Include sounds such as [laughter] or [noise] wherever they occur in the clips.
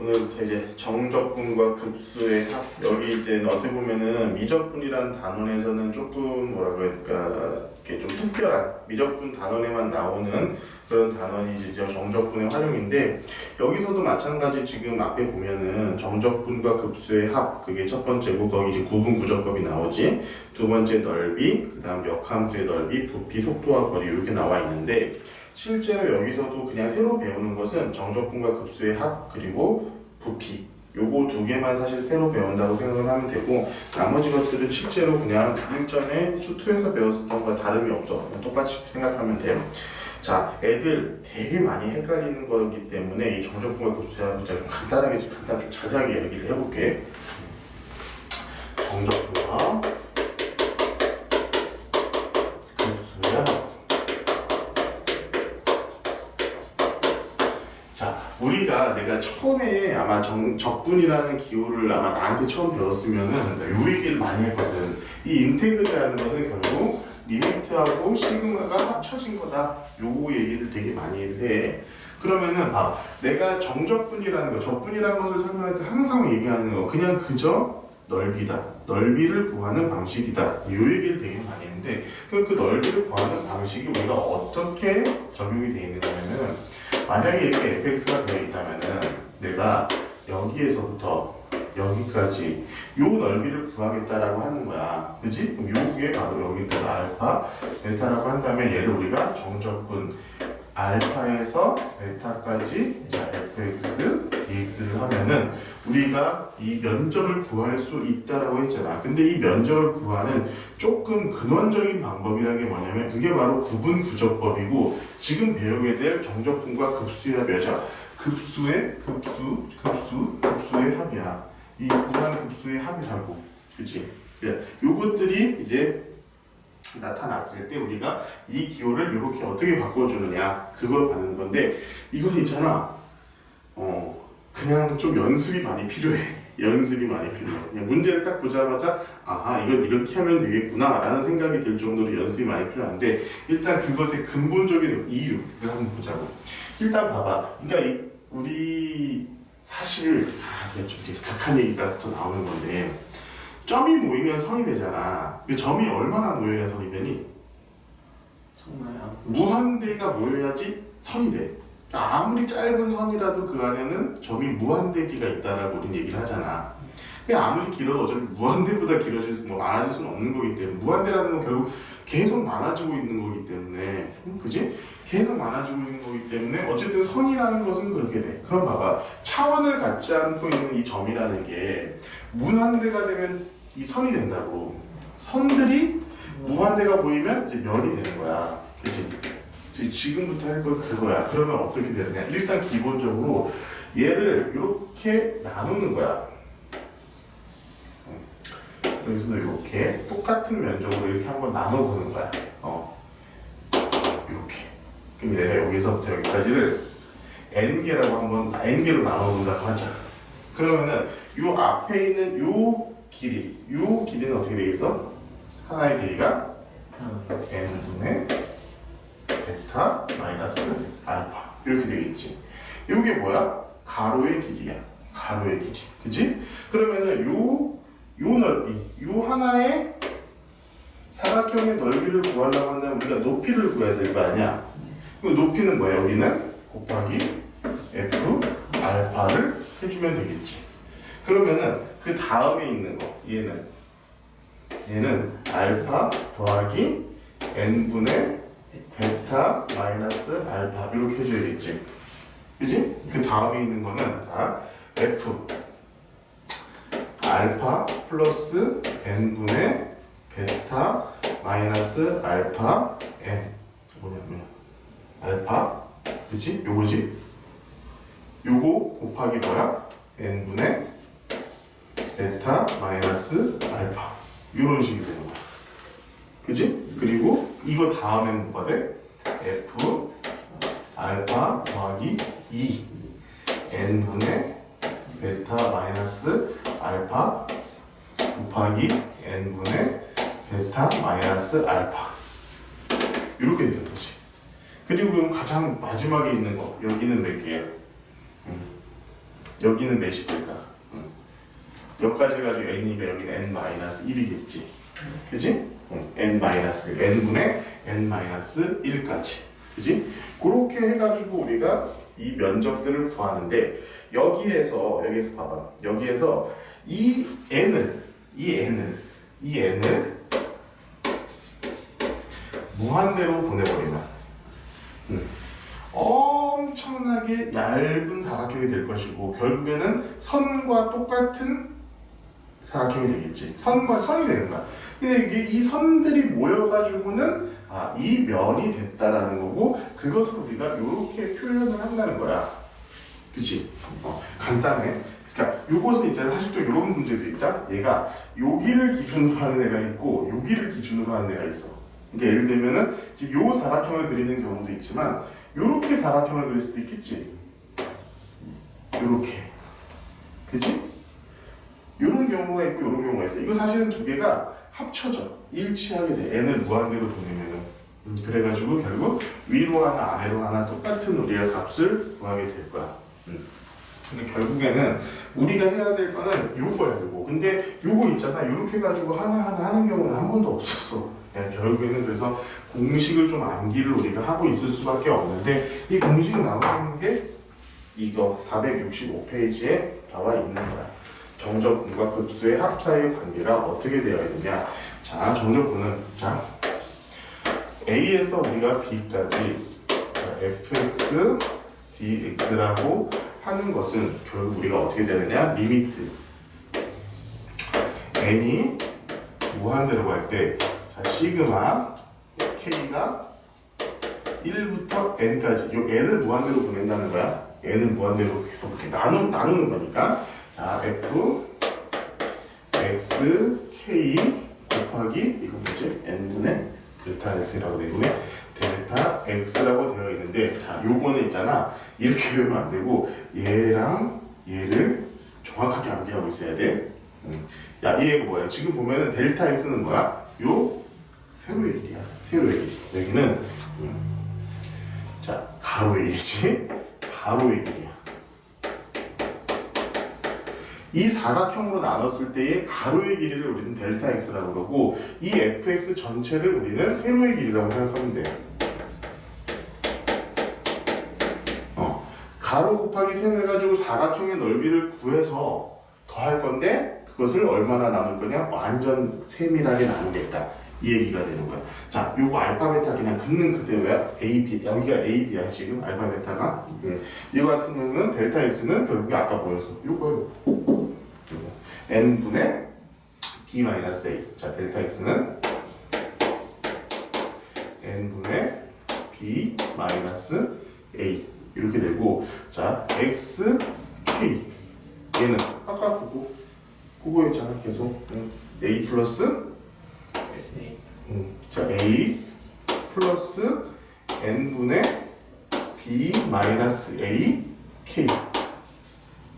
오늘부터 이제 정적분과 급수의 합 여기 이제 어떻게 보면은 미적분이란 단원에서는 조금 뭐라고 해야 될까 이렇게 좀 특별한 미적분 단원에만 나오는 그런 단원이 이제 정적분의 활용인데 여기서도 마찬가지 지금 앞에 보면은 정적분과 급수의 합 그게 첫 번째고 거기 이제 구분 구조법이 나오지. 두 번째 넓이 그다음 역함수의 넓이 부피 속도와 거리 이렇게 나와 있는데 실제로 여기서도 그냥 새로 배우는 것은 정적분과 급수의 합 그리고 부피. 요거 두 개만 사실 새로 배운다고 생각을 하면 되고 나머지 것들은 실제로 그냥 일전에 수투에서 배웠었던 것과 다름이 없어. 똑같이 생각하면 돼요. 자 애들 되게 많이 헷갈리는 거기 때문에 이 정적분과 급수의 합을 좀 간단하게 간단 좀 자세하게 얘기를 해볼게. 정적분과 처음에 아마 정, 적분이라는 기호를 아마 나한테 처음 배웠으면은 요 얘기를 많이 했거든. 이 인테그라는 것은 결국 리미트하고 시그마가 합쳐진 거다. 요 얘기를 되게 많이 해. 그러면은 아, 내가 정적분이라는 거, 적분이라는 것을 설명할 때 항상 얘기하는 거, 그냥 그저 넓이다. 넓이를 구하는 방식이다. 요 얘기를 되게 많이 했는데, 그럼 그 넓이를 구하는 방식이 우리가 어떻게 적용이 되어 있느냐면은 만약에 이렇게 fx가 되어 있다면은 내가 여기에서부터 여기까지 요 넓이를 구하겠다라고 하는 거야. 그지? 그럼 요게 바로 여기다가 알파, 베타라고 한다면 얘를 우리가 정적분 알파에서 베타까지 자, fx, dx를 하면은 우리가 이 면적을 구할 수 있다라고 했잖아. 근데 이 면적을 구하는 조금 근원적인 방법이라는 게 뭐냐면 그게 바로 구분 구조법이고 지금 배우게 될 정적분과 급수의 합이야. 급수의 급수, 급수, 급수의 합이야. 이 구한 급수의 합이라고. 그치? 그래. 요것들이 이제 나타났을 때 우리가 이 기호를 이렇게 어떻게 바꿔주느냐 그걸 받는 건데 이건 있잖아. 어 그냥 좀 연습이 많이 필요해. [laughs] 연습이 많이 필요해. 그냥 문제를 딱 보자마자 아하 이건 이렇게 하면 되겠구나 라는 생각이 들 정도로 연습이 많이 필요한데 일단 그것의 근본적인 이유를 한번 보자고. 일단 봐봐. 그러니까 이 우리 사실 아, 좀 되게 극한 얘기가 또 나오는 건데 점이 모이면 선이 되잖아. 그 점이 얼마나 모여야 선이 되니? 정말요? 무한대가 모여야지 선이 돼. 그러니까 아무리 짧은 선이라도 그 안에는 점이 무한대기가 있다라고 우리는 얘기를 하잖아. 아무리 길어도 어차피 무한대보다 길어질 수, 뭐 많아질 수는 없는 거기 때문에 무한대라는 건 결국 계속 많아지고 있는 거기 때문에 음, 그지? 계속 많아지고 있는 거기 때문에 어쨌든 선이라는 것은 그렇게 돼. 그럼 봐봐 차원을 갖지 않고 있는 이 점이라는 게 무한대가 되면 이 선이 된다고. 선들이 무한대가 보이면 이제 면이 되는 거야. 그치? 지- 지금부터 할 건 그거야. 그러면 어떻게 되느냐? 일단 기본적으로 얘를 이렇게 나누는 거야. 여기서도 이렇게 똑같은 면적으로 이렇게 한번 나눠보는 거야. 어. 이렇게. 그럼 내가 여기서부터 여기까지를 n개라고 한번 n개로 나눠본다고 하자. 그러면은 요 앞에 있는 요 길이, 요 길이는 어떻게 되겠어? 하나의 길이가 n분의 베타 마이너스 알파 이렇게 되겠지. 이게 뭐야? 가로의 길이야. 가로의 길이. 그지? 그러면은 요, 요 넓이, 요 하나의 사각형의 넓이를 구하려고 한다면 우리가 높이를 구해야 될 거 아니야? 그럼 높이는 뭐야? 여기는 곱하기 f 알파를 해주면 되겠지. 그러면은 그 다음에 있는 거, 얘는 얘는 알파 더하기 n분의 베타 마이너스 알파 이렇게 해줘야겠지. 그지? 그 다음에 있는 거는 자 f 알파 플러스 n분의 베타 마이너스 알파 n 뭐냐면 알파 그지? 요거지? 요거 곱하기 뭐야? n분의 베타 마이너스 알파 이런 식이 되는 거야. 그지? 그리고 이거 다음엔 뭐가 돼? f 알파 더하기 2 n분의 베타 마이너스 알파 곱하기 n분의 베타 마이너스 알파 이렇게 되는 거지. 그리고 그럼 가장 마지막에 있는 거 여기는 몇 개야? 음. 여기는 몇이 될까? 응. 여기까지 가지고 n이니까 여기는 n-1이겠지. 그지? 응. n 마이너스 n분의 n-1까지. 그지? 그렇게 해가지고 우리가 이 면적들을 구하는데 여기에서 여기에서 봐봐. 여기에서 이 n을 이 n을 이 n을 무한대로 보내버리면 음, 엄청나게 얇은 사각형이 될 것이고 결국에는 선과 똑같은 사각형이 되겠지. 선과 선이 되는 거야. 근데 이게 이 선들이 모여가지고는 아, 이 면이 됐다라는 거고 그것을 우리가 이렇게 표현을 한다는 거야. 그치? 어, 간단해. 그러니까 요것은 이제 사실 또 이런 문제도 있다. 얘가 여기를 기준으로 하는 애가 있고 여기를 기준으로 하는 애가 있어. 그러니까 예를 들면은 지금 요 사각형을 그리는 경우도 있지만 요렇게 사각형을 그릴 수도 있겠지. 요렇게. 그지? 경우가 있고 요런 경우가 있어. 이거 사실은 두 개가 합쳐져. 일치하게 돼. n을 무한대로 보내면은. 음, 그래가지고 결국 위로 하나 아래로 하나 똑같은 우리가 값을 구하게 될 거야. 음. 근데 결국에는 우리가 해야 될 거는 요거야 요거. 근데 요거 있잖아. 요렇게 해가지고 하나 하나 하는 경우는 한 번도 없었어. 예, 결국에는 그래서 공식을 좀 암기를 우리가 하고 있을 수밖에 없는데 이 공식이 나와 있는 게 이거 465페이지에 나와 있는 거야. 정적분과 급수의 합 사이의 관계가 어떻게 되어 있느냐. 자, 정적분은 자 A에서 우리가 B까지 자, fx, dx라고 하는 것은 결국 우리가 어떻게 되느냐? 리미트 n이 무한대로 갈때 자, 시그마 k가 1부터 n까지 요 n을 무한대로 보낸다는 거야. n을 무한대로 계속 이렇게 나누, 나누는 거니까 자 f x k 곱하기 이거 뭐지? n분의 델타 x라고 되어 있네. 델타 x라고 되어 있는데 자 요거는 있잖아 이렇게 외우면 안 되고 얘랑 얘를 정확하게 암기하고 있어야 돼. 음. 야 얘가 뭐야? 지금 보면은 델타 x는 뭐야? 요 세로의 길이야. 세로의 길. 여기는 음. 자 가로의 길이지. 가로의 길 이 사각형으로 나눴을 때의 가로의 길이를 우리는 델타 x라고 그러고 이 fx 전체를 우리는 세로의 길이라고 생각하면 돼. 어, 가로 곱하기 세로 해가지고 사각형의 넓이를 구해서 더할 건데 그것을 얼마나 나눌 거냐? 완전 세밀하게 나누겠다. 이 얘기가 되는 거야. 자, 요거 알파 베타 그냥 긋는 그대로야. A, B, 여기가 A, B야 지금 알파 베타가. 음. 이거 쓰면은 델타 x는 결국에 아까 뭐였어? 요거요. 요거. n 분의 b 마이너스 a. 자, 델타 x는 n 분의 b 마이너스 a 이렇게 되고, 자, x k 얘는 아까 그거 그거였잖아 계속 응. a 플러스 네. 음, 자 a 플러스 n 분의 b 마이너스 a k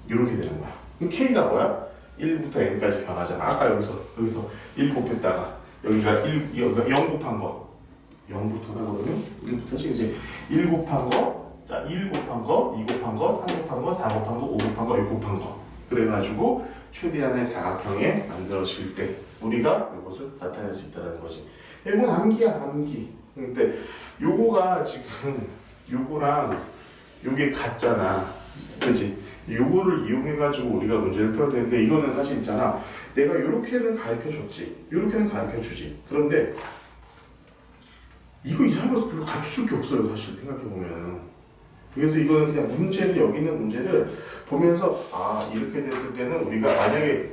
이렇게 되는 거야. k가 뭐야? 1부터 n까지 변하잖아. 아까 여기서 여기서 1 곱했다가 여기가 1 여기가 0 곱한 거 0부터가 그러면 1부터지 이제 1 곱한 거, 자, 1 곱한 거, 2 곱한 거, 3 곱한 거, 4 곱한 거, 5 곱한 거, 6 곱한 거. 그래가지고 최대한의 사각형에 만들어질 때 우리가 이것을 나타낼 수 있다는 거지. 이건 암기야, 암기. 근데 요거가 지금 요거랑 요게 같잖아. 그지? 요거를 이용해 가지고 우리가 문제를 풀어야 되는데 이거는 사실 있잖아. 내가 요렇게는 가르쳐 줬지. 요렇게는 가르쳐 주지. 그런데 이거 이상한 거 별로 가르쳐 줄 게 없어요, 사실 생각해 보면. 그래서 이거는 그냥 문제를, 여기 있는 문제를 보면서, 아, 이렇게 됐을 때는 우리가 만약에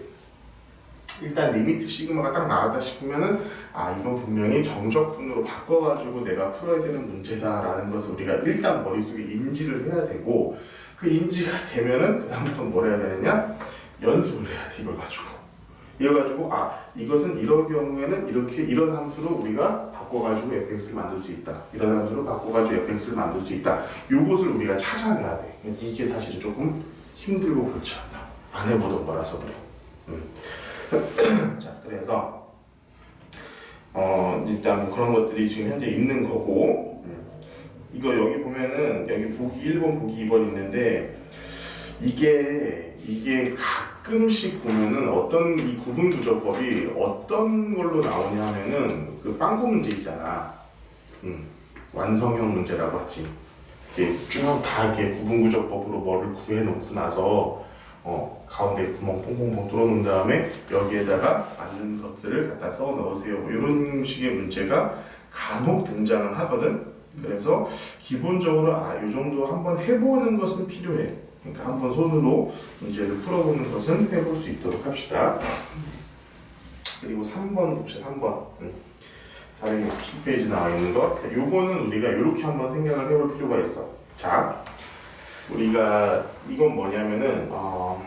일단 리미트 시그마가 딱 나왔다 싶으면은, 아, 이건 분명히 정적분으로 바꿔가지고 내가 풀어야 되는 문제다라는 것을 우리가 일단 머릿속에 인지를 해야 되고, 그 인지가 되면은, 그 다음부터 뭘 해야 되느냐? 연습을 해야 돼, 이걸 가지고. 이래가지고 아 이것은 이런 경우에는 이렇게 이런 함수로 우리가 바꿔가지고 fx를 만들 수 있다. 이런 함수로 바꿔가지고 fx를 만들 수 있다. 요것을 우리가 찾아내야 돼. 이게 사실은 조금 힘들고 그렇지 않다. 안 해보던 거라서 그래. 음. [coughs] 자 그래서 어 일단 뭐 그런 것들이 지금 현재 있는 거고 음. 이거 여기 보면은 여기 보기 1번 보기 2번 있는데 이게 이게 가끔씩 보면은 어떤 이 구분 구조법이 어떤 걸로 나오냐 하면은 그 빵꾸 문제 있잖아. 음, 완성형 문제라고 하지. 이게 쭉 다 이렇게 구분 구조법으로 뭐를 구해 놓고 나서 어, 가운데 구멍 퐁퐁퐁 뚫어놓은 다음에 여기에다가 맞는 것들을 갖다 써 넣으세요. 뭐 이런 식의 문제가 간혹 등장을 하거든. 그래서 기본적으로 아, 이 정도 한번 해보는 것은 필요해. 그러니까 한번 손으로 문제를 풀어보는 것은 해볼 수 있도록 합시다. 그리고 3번 봅시다. 3번. 음. 467페이지 나와 있는 거. 요거는 우리가 이렇게 한번 생각을 해볼 필요가 있어. 자, 우리가 이건 뭐냐면은 어,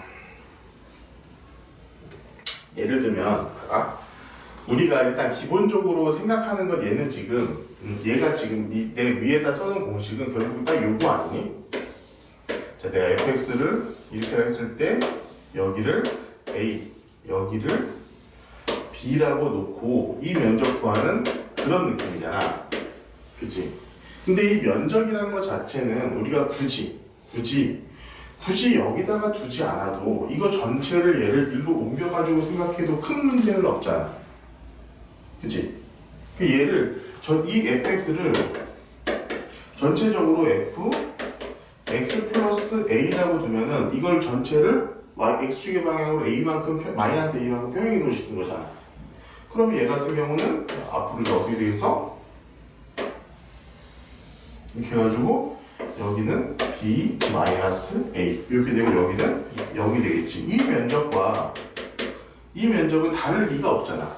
예를 들면 아, 우리가 일단 기본적으로 생각하는 건 얘는 지금 음, 얘가 지금 이, 내 위에다 써놓은 공식은 결국 딱 요거 아니니? 자, 내가 fx를 이렇게 했을 때 여기를 a, 여기를 b라고 놓고 이 면적 구하는 그런 느낌이잖아. 그치? 근데 이 면적이라는 것 자체는 우리가 굳이, 굳이, 굳이 여기다가 두지 않아도 이거 전체를 얘를 일로 옮겨가지고 생각해도 큰 문제는 없잖아. 그치? 그 얘를, 전 이 fx를 전체적으로 f, x 플러스 a라고 두면은 이걸 전체를 x축의 방향으로 a만큼, 평- 마이너스 a만큼 평행 이동 시킨 거잖아. 그럼 얘 같은 경우는 앞으로 어떻게 되겠어? 이렇게 해가지고 여기는 b 마이너스 a 이렇게 되고 여기는 여기 되겠지. 이 면적과 이 면적은 다를 리가 없잖아.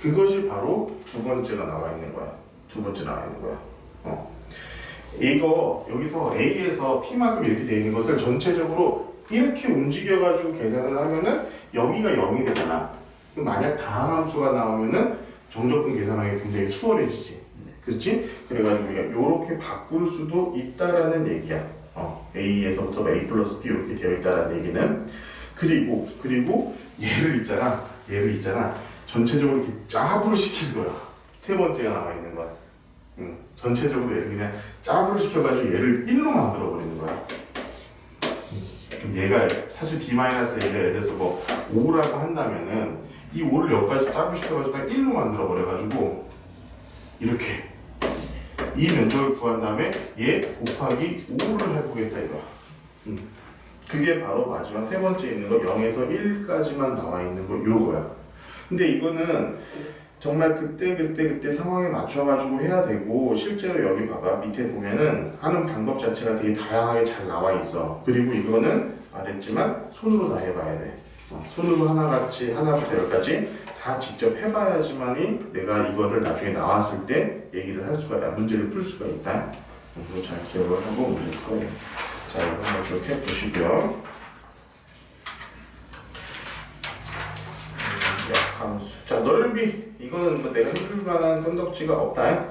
그것이 바로 두 번째가 나와 있는 거야. 두 번째 나와 있는 거야. 어. 이거 여기서 a에서 p만큼 이렇게 돼 있는 것을 전체적으로 이렇게 움직여가지고 계산을 하면은 여기가 0이 되잖아. 만약 다항함수가 나오면은 정적분 계산하기 굉장히 수월해지지. 그렇지? 그래가지고 우리가 이렇게 바꿀 수도 있다라는 얘기야. 어, A에서부터 A 플러스 B 이렇게 되어 있다라는 얘기는 그리고 그리고 얘를 있잖아. 얘를 있잖아. 전체적으로 이렇게 짭으로 시키는 거야. 세 번째가 나와 있는 거야. 응. 전체적으로 얘를 그냥 짭으로 시켜가지고 얘를 1로 만들어 버리는 거야. 음. 그럼 얘가 사실 B-A가 예를 들어서 뭐 5라고 한다면은 이 5를 여기까지 짭으로 시켜가지고 딱 1로 만들어 버려가지고 이렇게 이 면적을 구한 다음에 얘 곱하기 5를 해보겠다 이거야. 음. 그게 바로 마지막 세 번째 있는 거 0에서 1까지만 나와 있는 거 요거야. 근데 이거는 정말 그때 그때 그때 상황에 맞춰가지고 해야 되고 실제로 여기 봐봐 밑에 보면은 하는 방법 자체가 되게 다양하게 잘 나와 있어. 그리고 이거는 말했지만 손으로 다 해봐야 돼. 어, 손으로 하나같이 하나부터 열까지 다 직접 해봐야지만이 내가 이거를 나중에 나왔을 때 얘기를 할 수가, 문제를 풀 수가 있다. 그거 잘 기억을 하고 올릴 거예요. 자, 이거 한번 쭉 해보시고요. 음, 역함수. 자, 넓이. 이거는 뭐 내가 해볼 만한 건덕지가 없다.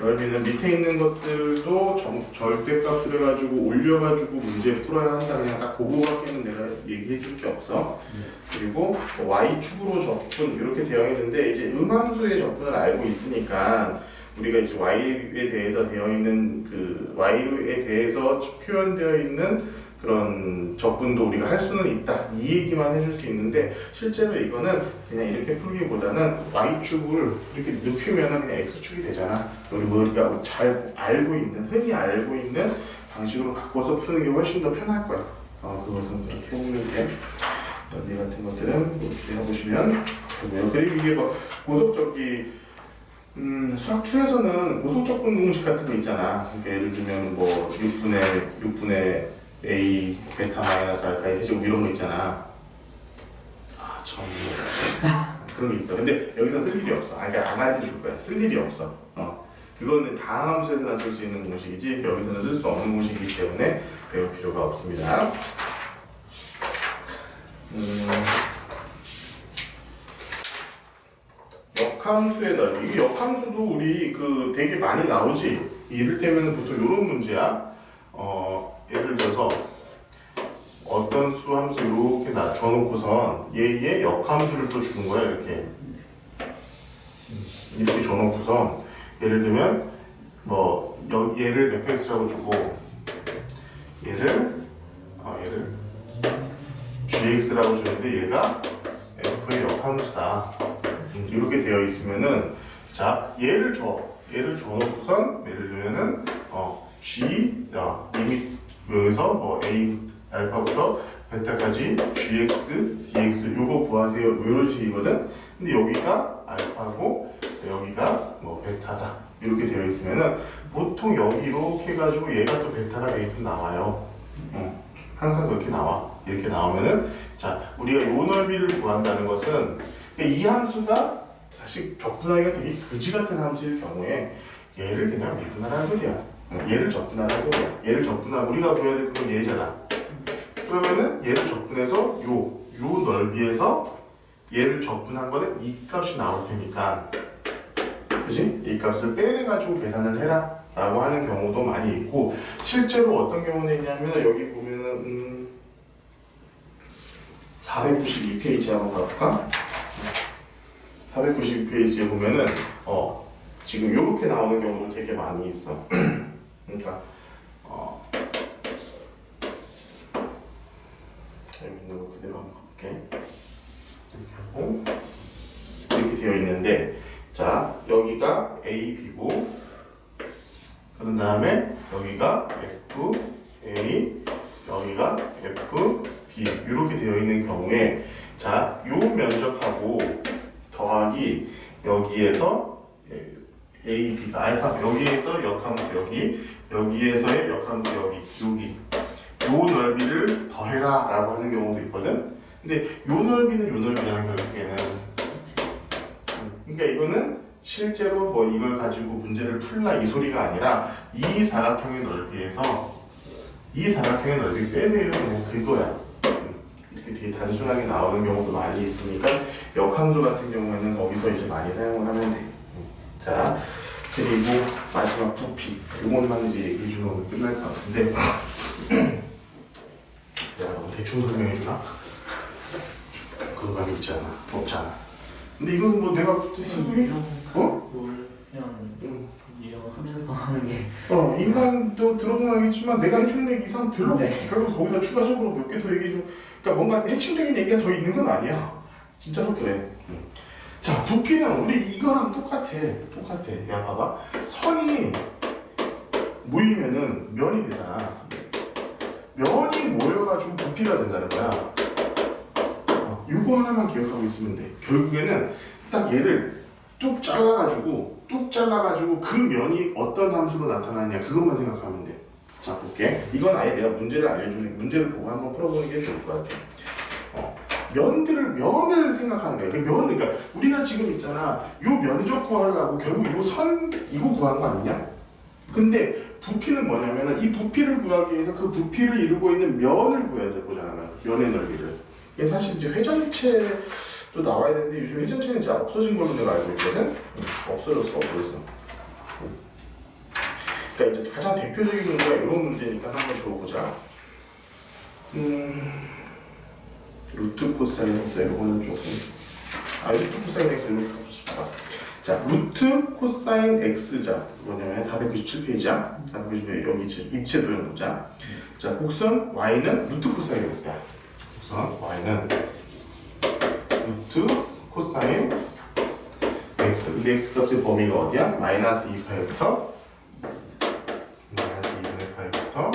넓이는 밑에 있는 것들도 정, 절대값을 해가지고 올려가지고 문제 풀어야 한다. 그냥 딱 그거밖에는 내가 얘기해 줄 게 없어. 그리고 y축으로 적분 이렇게 되어 있는데 이제 음함수의 적분을 알고 있으니까 우리가 이제 y에 대해서 되어 있는 그 y에 대해서 표현되어 있는 그런 적분도 우리가 할 수는 있다 이 얘기만 해줄 수 있는데 실제로 이거는 그냥 이렇게 풀기보다는 y축을 이렇게 눕히면은 그냥 x축이 되잖아 그리고 우리가 잘 알고 있는 흔히 알고 있는 방식으로 바꿔서 푸는 게 훨씬 더 편할 거야 어, 그것은 그렇게 해보면 돼 넓이 같은 것들은 이렇게 해보시면 되고요. 그리고 이게 뭐 고속적기 음, 수학 2에서는 고속적분 공식 같은 거 있잖아. 그러니까 예를 들면 뭐 6분의 6분의 a 베타 마이너스 알파 의 세제곱 이런 거 있잖아. 아, 참 [laughs] 그런 게 있어. 근데 여기서 쓸 일이 없어. 아, 그러니까 안 가르쳐줄 거야. 쓸 일이 없어. 어. 그거는 다항함수에서나 쓸 수 있는 공식이지 여기서는 쓸 수 없는 공식이기 때문에 배울 필요가 없습니다. 음, 역함수의 넓이. 이 역함수도 우리 그 되게 많이 나오지. 이를테면 보통 이런 문제야. 어, 예를 들어서 어떤 수 함수 이렇게 낮춰놓고선 얘의 역함수를 또 주는 거야 이렇게. 음, 이렇게 줘놓고선 예를 들면 뭐 여, 얘를 fx라고 주고 얘를 어, 얘를 gx라고 주는데 얘가 f의 역함수다. 음, 이렇게 되어 있으면은 자 얘를 줘. 얘를 줘놓고선 예를 들면은 어 g 야 리밋 여기서 뭐 a 알파부터 베타까지 gx dx 요거 구하세요. 뭐 이런 식이거든. 근데 여기가 알파고 여기가 뭐 베타다. 이렇게 되어 있으면은 보통 여기 이렇게 해가지고 얘가 또 베타가 대입 나와요. 어, 항상 그렇게 나와. 이렇게 나오면은 자 우리가 요 넓이를 구한다는 것은 그러니까 이 함수가 사실 격분하기가 되게 그지 같은 함수일 경우에 얘를 그냥 미분하라는 소리야. 어, 얘를 적분하라는 소리야. 얘를 적분하 우리가 구해야 될 그건 얘잖아. 그러면은 얘를 적분해서 요, 요 넓이에서 얘를 적분한 거는 이 값이 나올 테니까 그지? 이 값을 빼내가지고 계산을 해라 라고 하는 경우도 많이 있고 실제로 어떤 경우는 있냐면 여기 보면은 음, 492페이지 한번 가볼까? 492페이지에 보면은 어 지금 이렇게 나오는 경우도 되게 많이 있어. [clears throat] 그러니까 어 여기 있는 거 그대로 한번 볼게. 이렇게 하고 이렇게 되어 있는데 자 여기가 A, B고 그런 다음에 여기가 F, A 여기가 F, B 이렇게 되어 있는 경우에 자, 요 면적하고 더하기 여기에서 A, B가 알파 여기에서 역함수 여기 여기에서의 역함수 여기 여기 요 넓이를 더해라 라고 하는 경우도 있거든 근데 요 넓이는 요 넓이랑 결국에는 음, 그러니까 이거는 실제로 뭐 이걸 가지고 문제를 풀라 이 소리가 아니라 이 사각형의 넓이에서 이 사각형의 넓이 빼내요 그냥 그거야 음, 이렇게 되게 단순하게 나오는 경우도 많이 있으니까 역함수 같은 경우에는 거기서 이제 많이 사용을 하면 돼. 음, 자 그리고 마지막 부피 이것만 이제 얘기해 주면 끝날 것 같은데 [clears throat] 내가 너무 대충 설명해 주나? 그거가 있잖아 없잖아. 근데 이건 뭐 내가 줘. 어? 뭘 그냥 음. 이런 거 하면서 하는 게 어, 인간도 들어보면 알겠지만 내가 해주는 얘기 이상 별로 네. 없어. 별로 거기다 추가적으로 몇 개 더 얘기해 줘. 그러니까 뭔가 핵심적인 얘기가 더 있는 건 아니야. 진짜로 그래. 응. 자, 부피는 우리 이거랑 똑같아. 똑같아. 야, 봐봐. 선이 모이면은 면이 되잖아. 면이 모여가지고 부피가 된다는 거야. 어, 이거 하나만 기억하고 있으면 돼. 결국에는 딱 얘를 쭉 잘라가지고 뚝 잘라가지고 그 면이 어떤 함수로 나타나냐 그것만 생각하면 돼. 자 볼게. 이건 아예 내가 문제를 알려주는 문제를 보고 한번 풀어보는 게 좋을 것 같아. 어, 면들을 면을 생각하는 거야. 그 면, 그러니까 우리가 지금 있잖아. 요 면적 구하려고 결국 요 선 이거 구한 거 아니냐? 근데 부피는 뭐냐면은 이 부피를 구하기 위해서 그 부피를 이루고 있는 면을 구해야 될 거잖아. 면의 넓이를. 이게 사실 이제 회전체도 나와야 되는데 요즘 회전체는 이제 없어진 걸로 내가 알고 있거든. 응, 없어졌어, 없어졌어. 응. 그러니까 이제 가장 대표적인 문제가 이런 문제니까 한번 줘보자. 음, 루트 코사인 x 이거는 조금 아 루트 코사인 x 이렇게 가보자. 자, 루트 코사인 x자 뭐냐면 497페이지야. 497페이지 여기 입체 도형 보자. 자, 곡선 y는 루트 코사인 x야. 곡선 y는 루트 코사인 x. 이 x 값의 범위가 어디야? 마이너스 2파이부터 마이너스 2분의 파이부터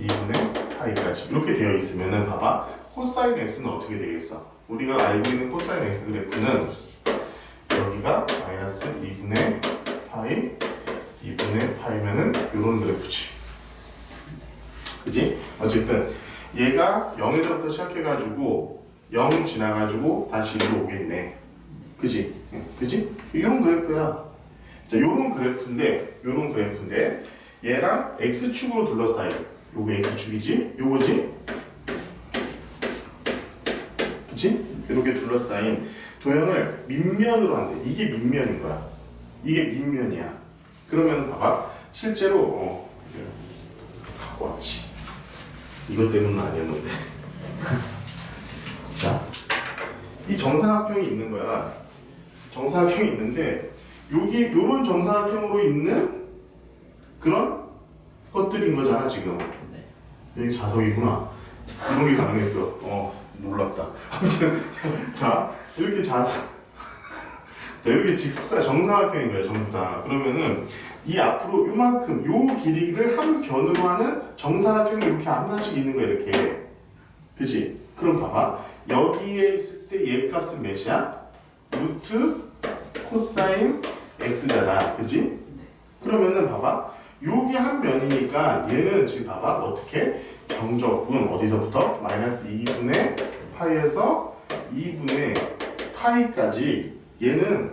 2분의 파이까지 이렇게 되어 있으면은 봐봐 코사인 x는 어떻게 되겠어? 우리가 알고 있는 코사인 x 그래프는 여기가 마이너스 2분의 파이 2분의 파이면은 이런 그래프지 그지? 어쨌든 얘가 0에서부터 시작해가지고 0 지나가지고 다시 이리로 오겠네 그지? 응, 그지? 이런 그래프야 자 요런 그래프인데 요런 그래프인데 얘랑 x축으로 둘러싸인 요거 x축이지? 요거지? 그치? 이렇게 둘러싸인 도형을 밑면으로 한대. 이게 밑면인 거야. 이게 밑면이야. 그러면 봐봐. 실제로 어, 갖고 왔지. 이것 때문은 아니었는데. [laughs] 자, 이 정사각형이 있는 거야. 정사각형이 있는데 여기 요런 정사각형으로 있는 그런 것들인 거잖아 지금. 네. 여기 자석이구나. 이런 게 가능했어. 어, 몰랐다. 아무튼 [laughs] 자 이렇게 자사 [laughs] 자, 이렇게 직사 정사각형인 거예요 전부 다. 그러면은 이 앞으로 요만큼 요 길이를 한 변으로 하는 정사각형이 이렇게 하나씩 있는 거야 이렇게. 그지? 그럼 봐봐. 여기에 있을 때 얘 값은 몇이야? 루트 코사인 x잖아. 그지? 그러면은 봐봐. 요게 한 면이니까 얘는 지금 봐봐. 어떻게? 경적분 어디서부터? 마이너스 2분의 파이에서 2분의 파이까지 얘는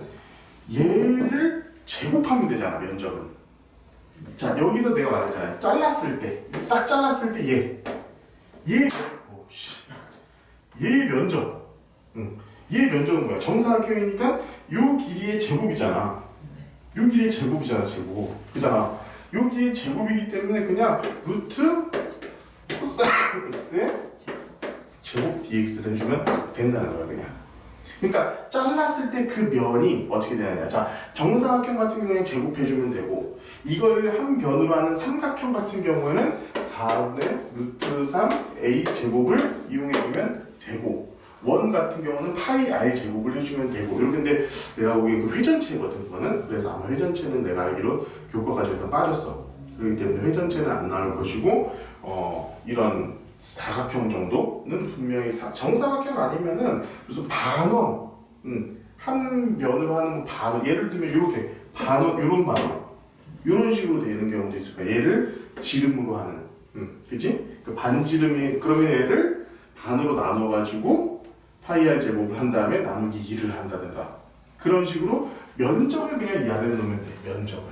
얘를 제곱하면 되잖아 면적은. 자 여기서 내가 말했잖아. 잘랐을 때 딱 잘랐을 때얘얘 얘 면적. 응. 얘 면적은 뭐야? 정사각형이니까 요 길이의 제곱이잖아. 요 길이의 제곱이잖아 제곱. 그잖아. 요 길이의 제곱이기 때문에 그냥 루트 코사인 x의 제곱 dx를 해주면 된다는 거야 그냥 그러니까 잘랐을 때 그 면이 어떻게 되느냐. 자 정사각형 같은 경우에는 제곱해주면 되고 이걸 한 변으로 하는 삼각형 같은 경우에는 4분의 루트 3 a 제곱을 이용해주면 되고 원 같은 경우는 파이 r 제곱을 해주면 되고 이렇게 근데 내가 보기엔 그 회전체거든 그거는 그래서 아마 회전체는 내가 알기로 교과 과정에서 빠졌어. 그렇기 때문에 회전체는 안 나올 것이고 어 이런 사각형 정도는 분명히 사, 정사각형 아니면은 무슨 반원 음, 한 면으로 하는 반원 예를 들면 이렇게 반원 이런 반원. 이런 식으로 되는 경우도 있을 거야. 얘를 지름으로 하는. 음, 그지? 그 반지름이 그러면 얘를 반으로 나눠 가지고 파이알 제곱을 한 다음에 나누기 2를 한다든가. 그런 식으로 면적을 그냥 이 안에 넣으면 돼 면적을.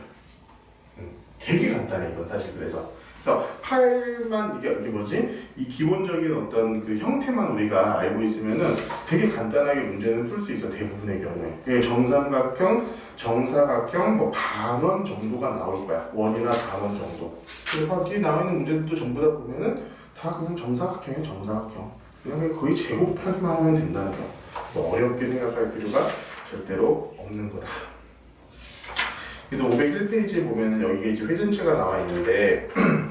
음, 되게 간단해 이건 사실. 그래서 그래서 팔만 이게 뭐지? 이 기본적인 어떤 그 형태만 우리가 알고 있으면은 되게 간단하게 문제는 풀 수 있어 대부분의 경우에. 그게 정삼각형 정사각형 뭐 반원 정도가 나올 거야. 원이나 반원 정도. 그래서 뒤에 나와 있는 문제들도 전부 다 보면은 다 그냥 정사각형이 정사각형. 그냥 거의 제곱하기만 하면 된다는 거야 뭐 어렵게 생각할 필요가 절대로 없는 거다. 그래서 501페이지에 보면은 여기에 이제 회전체가 나와 있는데 [clears throat]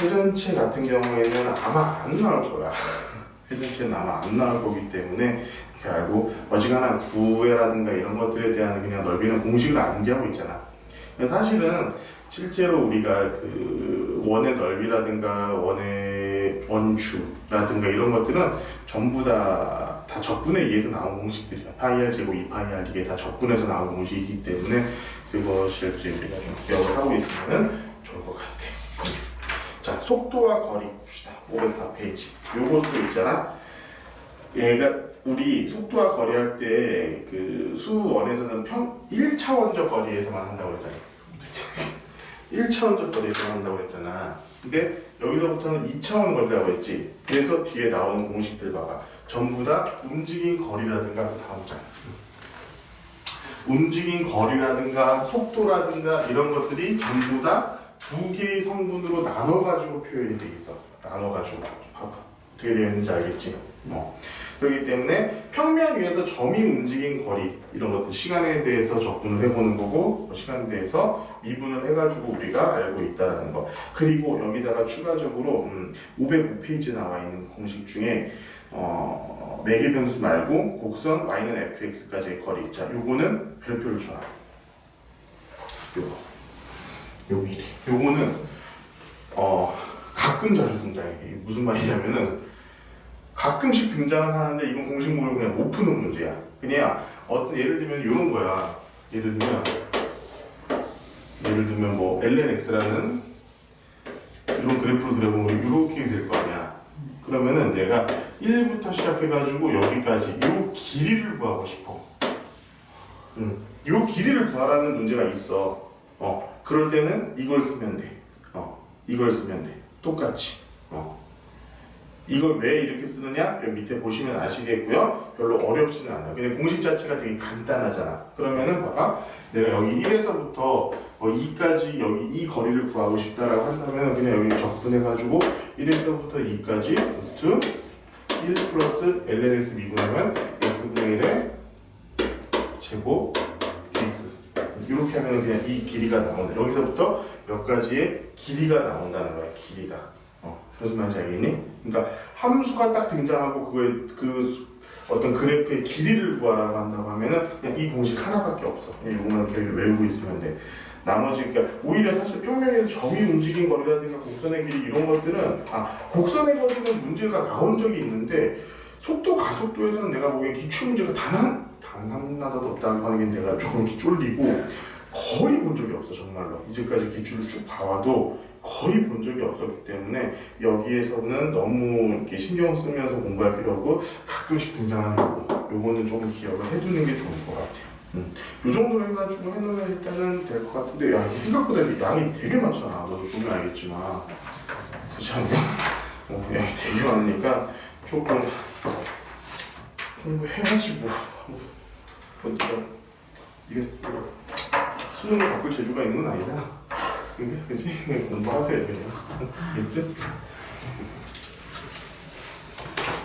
회전체 같은 경우에는 아마 안 나올 거야. [laughs] 회전체는 아마 안 나올 거기 때문에 이렇게 알고 어지간한 구애라든가 이런 것들에 대한 그냥 넓이는 공식을 암기하고 있잖아. 사실은 실제로 우리가 그 원의 넓이라든가 원의 원주라든가 이런 것들은 전부 다, 다 적분에 의해서 나온 공식들이야. 파이알 제곱 2 파이알 이게 다 적분에서 나온 공식이기 때문에 그것을 이제 우리가 좀 기억을 하고 있으면 좋을 것 같아. 자, 속도와 거리 봅시다. 504페이지. 요것도 있잖아. 얘가 우리 속도와 거리 할 때 그 수원에서는 평 1차원적 거리에서만 한다고 그랬잖아. [laughs] 1차원적 거리에서 한다고 그랬잖아. 근데 여기서부터는 2차원 거리라고 했지. 그래서 뒤에 나오는 공식들 봐봐. 전부 다 움직인 거리라든가 그 다음잖아. 움직인 거리라든가 속도라든가 이런 것들이 전부 다 두 개의 성분으로 나눠가지고 표현이 돼 있어. 나눠가지고. 어떻게 되어 있는지 알겠지? 뭐. 그렇기 때문에 평면 위에서 점이 움직인 거리 이런 것들 시간에 대해서 접근을 해보는 거고 뭐 시간에 대해서 미분을 해가지고 우리가 알고 있다라는 거 그리고 여기다가 추가적으로 음, 505페이지 나와 있는 공식 중에 어, 매개 변수 말고 곡선 y는 fx까지의 거리 자 요거는 별표를 줘놔 요거 요 길이 요거는 어 가끔 자주 등장해 무슨 말이냐면은 가끔씩 등장을 하는데 이건 공식 모를 그냥 못 푸는 문제야. 그냥 어떤 예를 들면 이런 거야. 예를 들면 예를 들면 뭐 lnx라는 이런 그래프를 그려보면 이렇게 될 거 아니야. 그러면은 내가 1부터 시작해가지고 여기까지 이 길이를 구하고 싶어. 음, 이 길이를 구하라는 문제가 있어. 어, 그럴 때는 이걸 쓰면 돼. 어, 이걸 쓰면 돼. 똑같이. 어. 이걸 왜 이렇게 쓰느냐? 여기 밑에 보시면 아시겠고요. 별로 어렵지는 않아요. 그냥 공식 자체가 되게 간단하잖아. 그러면은 봐봐. 내가 여기 1에서부터 어 2까지 여기 이 거리를 구하고 싶다라고 한다면 그냥 여기 접근해가지고 1에서부터 2까지 루트 1 플러스 lnx 미분하면 x분의 1의 제곱 이렇게 하면 그냥 이 길이가 나온다. 여기서부터 몇 가지의 길이가 나온다는 거야. 길이가. 어. 무슨 말인지 알겠니? 그러니까 함수가 딱 등장하고 그거의 그 수- 어떤 그래프의 길이를 구하라고 한다고 하면은 그냥 이 공식 하나밖에 없어. 이거만 이렇게 외우고 있으면 돼. 나머지 그러니까 오히려 사실 평면에서 점이 움직인 거리라든가 곡선의 길이 이런 것들은 아 곡선의 거리는 문제가 나온 적이 있는데 속도 가속도에서는 내가 보기엔 기출 문제가 단한 단 하나도 없다고 하는 게 내가 조금 이렇게 쫄리고 거의 본 적이 없어 정말로 이제까지 기출을 쭉 봐와도 거의 본 적이 없었기 때문에 여기에서는 너무 이렇게 신경 쓰면서 공부할 필요 없고 가끔씩 등장하는 거 요거는 좀 기억을 해두는 게 좋을 것 같아요. 음. 요 정도로 해가지고 해놓으면 일단은 될 것 같은데 야 이게 생각보다 양이 되게 많잖아. 너도 보면 알겠지만 그렇지 않냐? 어, 양이 되게 많으니까 조금 공부 해가지고 어디가 이게 수능을 바꿀 재주가 있는 건 아니다. 근데 그지 공부하세요 그냥. 알겠지?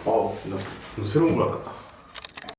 어, 나 새로운 걸 알았다.